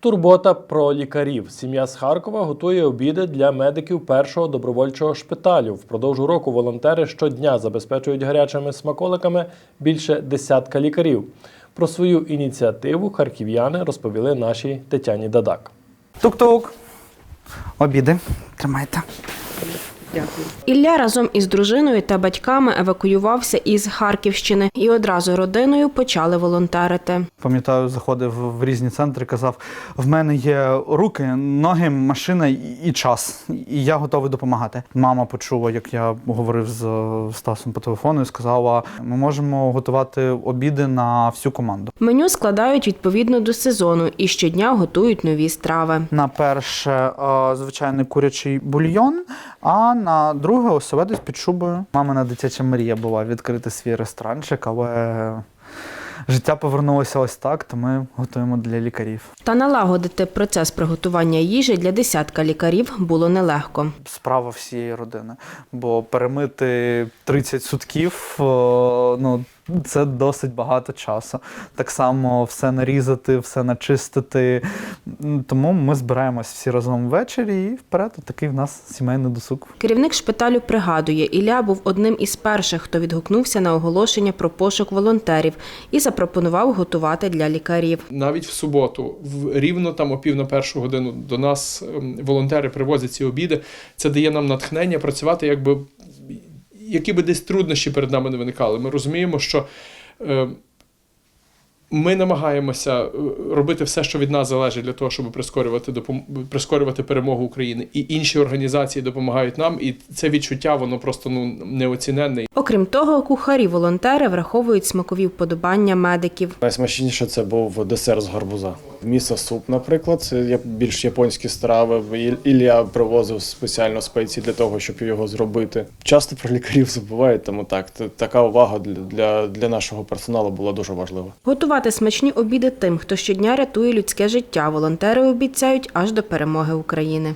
Турбота про лікарів. Сім'я з Харкова готує обіди для медиків першого добровольчого шпиталю. Впродовж року волонтери щодня забезпечують гарячими смаколиками більше десятка лікарів. Про свою ініціативу харків'яни розповіли нашій Тетяні Дадак. Тук-тук. Обіди. Тримайте. Ілля разом із дружиною та батьками евакуювався із Харківщини і одразу родиною почали волонтерити. Пам'ятаю, заходив в різні центри, казав: в мене є руки, ноги, машина і і час, і я готовий допомагати. Мама почула, як я говорив з Стасом по телефону, і сказала: ми можемо готувати обіди на всю команду. Меню складають відповідно до сезону і щодня готують нові страви. На перше, е, звичайний курячий бульйон, а на друге оселедець під шубою. Мамина дитяча мрія була відкрити свій ресторанчик, але життя повернулося ось так, то ми готуємо для лікарів. Та налагодити процес приготування їжі для десятка лікарів було нелегко. Справа всієї родини. Бо перемити 30 сутків, е, ну. Це досить багато часу. Так само все нарізати, все начистити. Тому ми збираємось всі разом ввечері і вперед. Такий в нас сімейний досуг. Керівник шпиталю пригадує, Ілля був одним із перших, хто відгукнувся на оголошення про пошук волонтерів і запропонував готувати для лікарів. навіть в суботу, в рівно там о пів на першу годину до нас ем, волонтери привозять ці обіди. Це дає нам натхнення працювати, якби які би десь труднощі перед нами не виникали. Ми розуміємо, що е, ми намагаємося е, робити все, що від нас залежить, для того, щоб прискорювати допом... прискорювати перемогу України. І інші організації допомагають нам, і це відчуття воно просто ну неоціненне. Окрім того, кухарі-волонтери враховують смакові вподобання медиків. Найсмачніше це був десерт з гарбуза. Місо суп, наприклад, це я більш японські страви. Ілля привозив спеціально спеції для того, щоб його зробити. Часто про лікарів забувають, тому так така увага для, для нашого персоналу була дуже важлива. Готувати смачні обіди тим, хто щодня рятує людське життя, волонтери обіцяють аж до перемоги України.